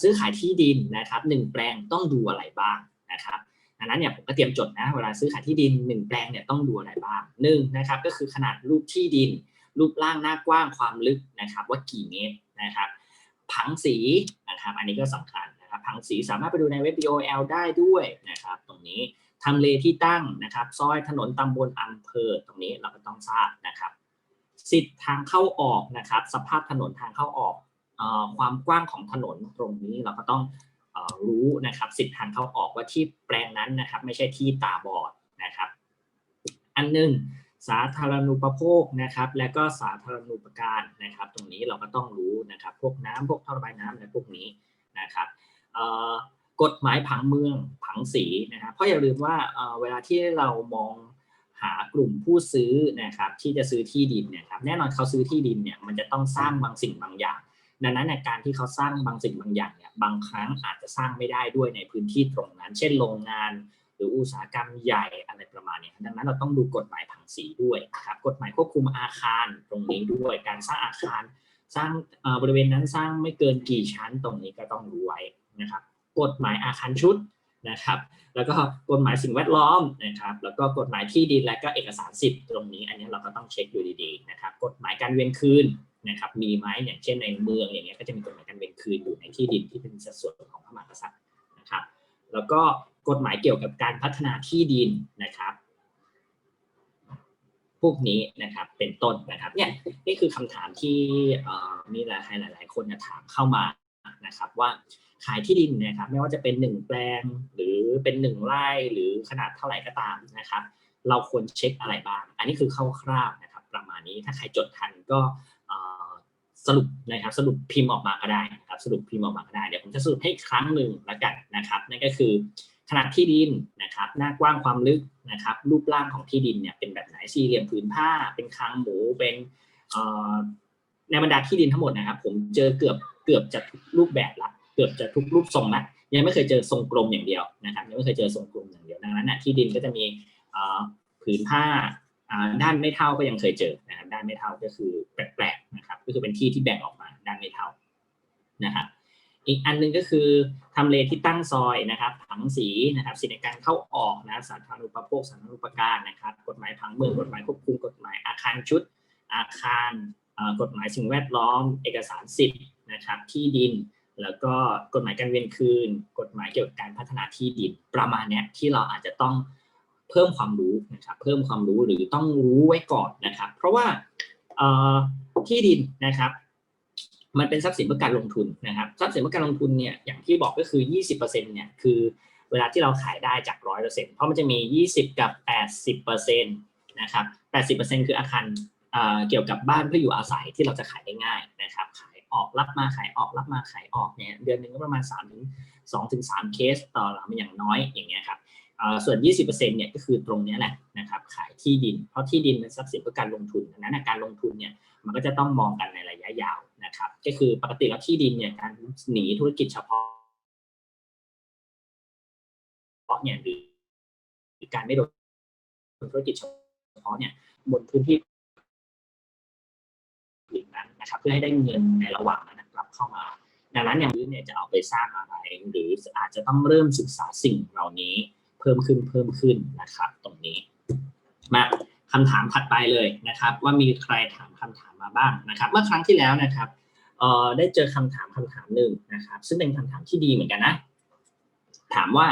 ซื้อขายที่ดินนะครับหนึ่งแปลงต้องดูอะไรบ้างนะครับดังนั้นเนี่ยผมก็เตรียมจดนะเวลาซื้อขายที่ดินหนึ่งแปลงเนี่ยต้องดูอะไรบ้างหนึ่งนะครับก็คือขนาดรูปที่ดิน รูปร่างหน้ากว้างความลึกนะครับ ว่ากี่เมตรนะครับผังสีนะครับอันนี้ก็สำคัญนะครับผังสีสามารถไปดูในเว็บ BOL ได้ด้วยนะครับตรงนี้ทำเลที่ตั้งนะครับ ซอยถนนตำบลอำเภอตรงนี้เราก็ต้องทราบนะครับ สิทธิ์ทางเข้าออกนะครับ สภาพถนนทางเข้าออก ความกว้างของถนนตรงนี้เราก็ต้องอรู้นะครับสิทธิ์ทางเข้าออกว่าที่แปลงนั้นนะครับ ไม่ใช่ที่ตาบอดนะครับ อันหนึ่งสาธารณูปโภคนะครับ และก็สาธารณูปการนะครับ ตรงนี้เราก็ต้องรู้นะครับ พวกน้ำพวกท่อระบายน้ำอะไรพวกนี้นะครับกฎหมายผังเมืองผังสีนะครับ เพราะอย่าลืมว่าเวลาที่เรามองหากลุ่มผู้ซื้อนะครับ ที่จะซื้อที่ดินเนี่ยครับแน่นอนเขาซื้อที่ดินเนี่ยมันจะต้องสร้างบางสิ่งบางอย่าง ดังนั้นในการที่เขาสร้างบางสิ่งบางอย่างเนี่ยบางครั้งอาจจะสร้างไม่ได้ด้วยในพื้นที่ตรงนั้น เช่นโรงงาน หรืออุตสาหกรรมใหญ่อะไรประมาณนี้ดังนั้นเราต้องดูกฎหมายผังสีด้วยนะครับกฎหมายควบคุมอาคารตรงนี้ด้วยการสร้างอาคาร สร้างบริเวณนั้นสร้างไม่เกินกี่ชั้นตรงนี้ก็ต้องรู้ไว้นะครับกฎหมายอาคารชุดนะครับแล้วก็กฎหมายสิ่งแวดล้อมนะครับแล้วก็กฎหมายที่ดินและก็เอกสารสิทธิ์ตรงนี้ อันนี้เราก็ต้องเช็คดูดีๆนะครับกฎหมายการเวียนคืน นะครับมีไหมอย่างเช่นในเมืองอย่างเงี้ยก็จะมีกฎหมายการเวียนคืนอยู่ในที่ดินที่เป็นสัดส่วนของพระมหากษัตริย์นะครับ แล้วก็กฎหมายเกี่ยวกับการพัฒนาที่ดินนะครับ พวกนี้นะครับเป็นต้นนะครับเนี่ยนี่คือคำถามที่มีหลายหลายคนถามเข้ามานะครับว่าขายที่ดินนะครับไม่ว่าจะเป็นหนึ่งแปลงหรือเป็นหนึ่งไร่หรือขนาดเท่าไหร่ก็ตามนะครับ เราควรเช็คอะไรบ้าง อันนี้คือคร่าวๆนะครับ ประมาณนี้ถ้าใครจดทันก็ สรุปนะครับสรุปพิมพ์ออกมาก็ได้นะครับสรุปพิมพ์ออกมาก็ได้เดี๋ยวผมจะสรุปให้ครั้งหนึ่งแล้วกันนะครับนั่นก็คือขนาดที่ดินนะครับหน้ากว้างความลึกนะครับ รูปร่างของที่ดินเนี่ยเป็นแบบไหนสี่เหลี่ยมผืนผ้า เป็นคางหมูเป็นในบรรดาที่ดินทั้งหมดนะครับ ผมเจอเกือบเกือบจะทุกรูปแบบละเกือบจะทุกรูปทรงละยังไม่เคยเจอทรงกลมอย่างเดียวนะครับยังไม่เคยเจอทรงกลมอย่างเดียวดังนั้นนะที่ดินก็จะมีผืนผ้าด้านไม่เท่าก็ยังเคยเจอนะครับด้านไม่เท่าก็คือแปลก ก็คือเป็นที่ที่แบ่งออกมาด้านไม่เท่านะครับอีกอันหนึงก็คือทำเลที่ตั้งซอยนะครับผังสีนะครับสิทธิในการเข้าออกนะสาธารณูปโภคสาธารณูปการนะครับ กฎหมายผังเมืองกฎหมายควบคุมกฎหมายอาคารชุด อาคารกฎหมายสิ่งแวดล้อม เอกสารสิทธิ์นะครับที่ดิน แล้วก็กฎหมายการเวียนคืน กฎหมายเกี่ยวกับการพัฒนาที่ดินประมาณเนี้ยที่เราอาจจะต้องเพิ่มความรู้นะครับเพิ่มความรู้หรือต้องรู้ไว้ก่อนนะครับ เพราะว่า ที่ดินนะครับ มันเป็นทรัพย์สินเพื่อการลงทุนนะครับทรัพย์สินเพื่อการลงทุนเนี่ยอย่างที่บอกก็คือ 20%เนี่ยคือเวลาที่เราขายได้จาก 100%เพราะมันจะมี 20 กับ 80%นะครับ 80%คืออาคารเเกี่ยวกับบ้านเพื่ออยู่อาศัยที่เราจะขายได้ง่ายนะครับ ขายออกรับมาขายออกรับมาขายออกเนี่ยเดือนหนึ่งก็ประมาณ3ถึง2ถึง3เคสต่อหลังอย่างน้อยอย่างเงี้ยครับ ส่วน 20%เนี่ยก็คือตรงนี้แหละนะครับขายที่ดิน เพราะที่ดินเป็นทรัพย์สินเพื่อการลงทุนดังนั้นการลงทุนเนี่ยมันก็จะต้องมองกันในระยะยาวนะครับก็คือปกติแล้วที่ดินเนี่ยการหนีธุรกิจเฉพาะเพราะเนี่ยหรือการไม่โดนธุรกิจเฉพาะเนี่ยบนพื้นที่นั้นนะครับเพื่อให้ได้เงินในระหว่างนั้นกลับเข้ามา ดังนั้นอย่างนี้เนี่ยจะเอาไปสร้างอะไร หรืออาจจะต้องเริ่มศึกษาสิ่งเหล่านี้ เพิ่มขึ้นเพิ่มขึ้นนะครับ ตรงนี้มาคำถามถัดไปเลยนะครับ ว่ามีใครถามคำถามมาบ้างนะครับ เมื่อครั้งที่แล้วนะครับเอ่อได้เจอคำถามคำถามหนึ่งนะครับ ซึ่งเป็นคำถามที่ดีเหมือนกันนะ ถามว่า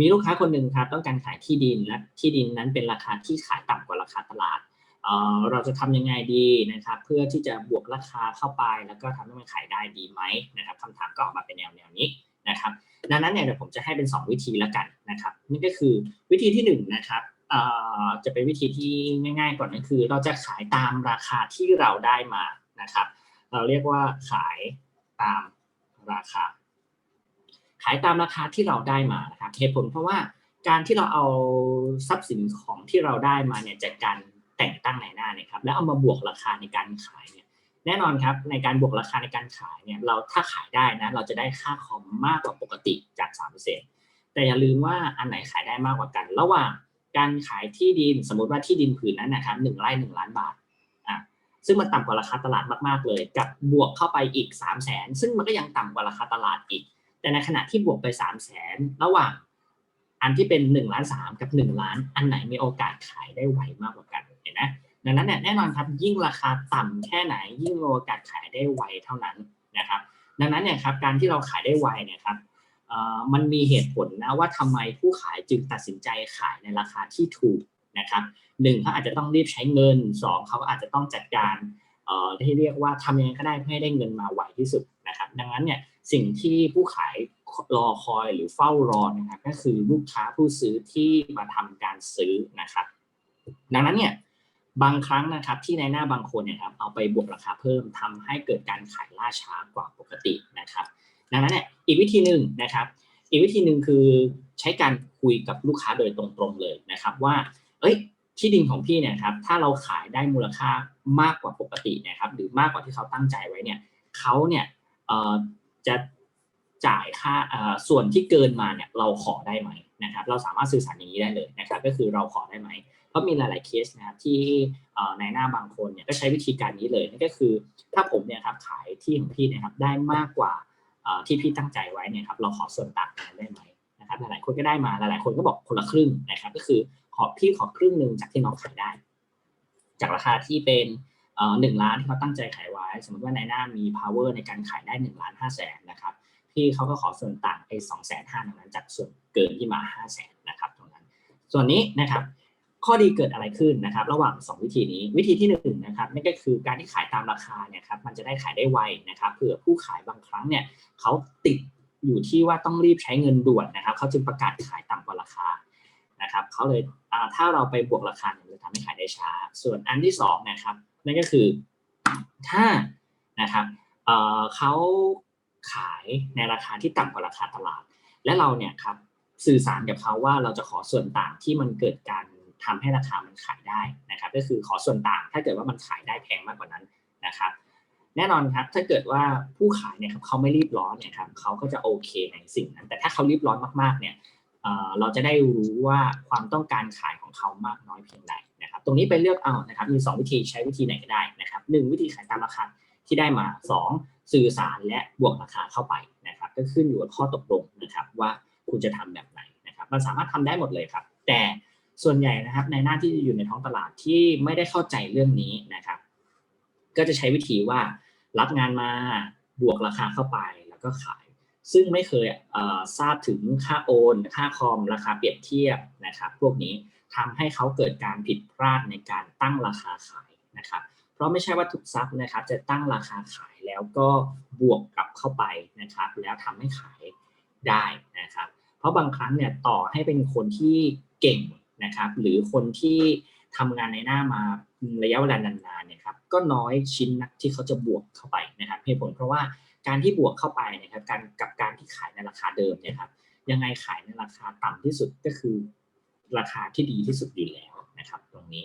มีลูกค้าคนหนึ่งครับต้องการขายที่ดินและที่ดินนั้นเป็นราคาที่ขายต่ำกว่าราคาตลาดเออเราจะทำยังไงดีนะครับ เพื่อที่จะบวกราคาเข้าไปแล้วก็ทำให้มันขายได้ดีไหมนะครับคำถามก็ออกมาเป็นแนวแนวนี้ นะครับดังนั้นเนี่ยเดี๋ยวผมจะให้เป็น 2 วิธีแล้วกันนะครับนี่ก็คือวิธีที่1นะครับจะเป็นวิธีที่ง่าย ๆ ก่อนก็คือ เราจะขายตามราคาที่เราได้มานะครับ เราเรียกว่าขายตามราคา ขายตามราคาที่เราได้มานะครับเหตุผลเพราะว่าการที่เราเอาทรัพย์สินของที่เราได้มาเนี่ยจากการแต่งตั้งในหน้าเนี่ยครับแล้วเอามาบวกราคาในการขายเนี่ย แน่นอนครับในการบวกราคาในการขายเนี่ยเราถ้าขายได้นะเราจะได้ค่าคอมมากกว่าปกติจาก3%แต่อย่าลืมว่าอันไหนขายได้มากกว่ากัน ระหว่างการขายที่ดินสมมติว่าที่ดินผืนนั้นนะครับหนึ่งไร่หนึ่งล้านบาทอะซึ่งมันต่ำกว่าราคาตลาดมากๆเลย กับบวกเข้าไปอีก 3 0 0แสนซึ่งมันก็ยังต่ำกว่าราคาตลาดอีก แต่ในขณะที่บวกไป 3 0 0แสนระหว่างอันที่เป็น1ล้าน3กับ 1 ล้าน อันไหนมีโอกาสขายได้ไวมากกว่ากันเห็นไหม ดังนั้นเนี่ยแน่นอนครับยิ่งราคาต่ำแค่ไหน ยิ่งมีโอกาสขายได้ไวเท่านั้นนะครับ ดังนั้นเนี่ยครับการที่เราขายได้ไวเนี่ยครับมันมีเหตุผลนะว่าทำไมผู้ขายจึงตัดสินใจขายในราคาที่ถูกนะครับหนึ่งเขาอาจจะต้องรีบใช้เงินสองเขาอาจจะต้องจัดการที่เรียกว่าทำยังไงก็ได้เพื่อให้ได้เงินมาไวที่สุดนะครับ ดังนั้นเนี่ยสิ่งที่ผู้ขายรอคอยหรือเฝ้ารอนะครับก็คือลูกค้าผู้ซื้อที่มาทำการซื้อนะครับ ดังนั้นเนี่ย บางครั้งนะครับที่ในหน้าบางคนเนี่ยครับเอาไปบวกราคาเพิ่มทำให้เกิดการขายล่าช้ากว่าปกตินะครับ ดังนั้นเนี่ยอีกวิธีหนึ่งนะครับ อีกวิธีหนึ่งคือใช้การคุยกับลูกค้าโดยตรงๆเลยนะครับว่า เอ้ยที่ดินของพี่เนี่ยครับถ้าเราขายได้มูลค่ามากกว่าปกตินะครับ หรือมากกว่าที่เขาตั้งใจไว้เนี่ยเขาเนี่ยจะจ่ายค่าส่วนที่เกินมาเนี่ยเราขอได้ไหมนะครับ เราสามารถสื่อสารอย่างนี้ได้เลยนะครับ ก็คือเราขอได้ไหม เพราะมีหลาย ๆเคสนะครับที่ในหน้าบางคนเนี่ยก็ใช้วิธีการนี้เลยนั่นก็คือ ถ้าผมเนี่ยครับขายที่ของพี่นะครับได้มากกว่าที่พี่ตั้งใจไว้เนี่ยครับเราขอส่วนต่างกันได้ไหมนะครับหลายๆคนก็ได้มาหลายๆคนก็บอกคนละครึ่งนะครับ ก็คือขอพี่ขอครึ่งหนึ่งจากที่น้องขายได้ จากราคาที่เป็นหนึ่งล้านที่เขาตั้งใจขายไว้ สมมติว่าในหน้ามี power ในการขายได้หนึ่งล้านห้าแสนนะครับพี่เขาก็ขอส่วนต่างไอ้สองแสนห้าตรงนั้นจากส่วนเกินที่มาห้าแสนนะครับตรงนั้น ส่วนนี้นะครับ ข้อดีเกิดอะไรขึ้นนะครับ ระหว่าง 2 วิธีนี้วิธีที่1นนะครับนั่นก็คือการที่ขายตามราคาเนี่ยครับมันจะได้ขายได้ไวนะครับเผื่อผู้ขายบางครั้งเนี่ยเขาติดอยู่ที่ว่าต้องรีบใช้เงินด่วนนะครับเขาจึงประกาศขายต่ำกว่าราคานะครับเขาเลยถ้าเราไปบวกราคาเนี่ยจะทำให้ขายได้ช้า ส่วนอันที่2นะครับนั่นก็คือถ้านะครับเขาขายในราคาที่ต่ำกว่าราคาตลาด และเราเนี่ยครับสื่อสารกับเขาว่าเราจะขอส่วนต่างที่มันเกิดการ ทำให้ราคามันขายได้นะครับ ก็คือขอส่วนต่างถ้าเกิดว่ามันขายได้แพงมากกว่านั้นนะครับ แน่นอนครับถ้าเกิดว่าผู้ขายเนี่ยครับเขาไม่รีบร้อนเนี่ยครับเขาก็จะโอเคในสิ่งนั้น แต่ถ้าเขารีบร้อนมากๆเนี่ยเราจะได้รู้ว่าความต้องการขายของเขามากน้อยเพียงใดนะครับ ตรงนี้ไปเลือกเอานะครับ มี 2 วิธีใช้วิธีไหนก็ได้นะครับหวิธีขายตามราคาที่ได้มา 2 สื่อสารและบวกราคาเข้าไปนะครับ ก็ขึ้นอยู่กับข้อตกลงนะครับว่าคุณจะทำแบบไหนนะครับ มันสามารถทำได้หมดเลยครับ แต่ ส่วนใหญ่นะครับในหน้าที่อยู่ในท้องตลาดที่ไม่ได้เข้าใจเรื่องนี้นะครับ ก็จะใช้วิธีว่ารับงานมาบวกราคาเข้าไปแล้วก็ขาย ซึ่งไม่เคยทราบถึงค่าโอน ค่าคอม ราคาเปรียบเทียบนะครับ พวกนี้ทำให้เขาเกิดการผิดพลาดในการตั้งราคาขายนะครับ เพราะไม่ใช่ว่าทุกซับนะครับ จะตั้งราคาขายแล้วก็บวกกลับเข้าไปนะครับ แล้วทำให้ขายได้นะครับ เพราะบางครั้งเนี่ยต่อให้เป็นคนที่เก่ง นะครับ หรือคนที่ทำงานในหน้ามาระยะเวลานานๆเนี่ยครับก็น้อยชิ้นนักที่เขาจะบวกเข้าไปนะครับเหตุผลเพราะว่าการที่บวกเข้าไปนะครับการกับการที่ขายในราคาเดิมเนี่ยครับยังไงขายในราคาต่ำที่สุดก็คือราคาที่ดีที่สุดอยู่แล้วนะครับ ตรงนี้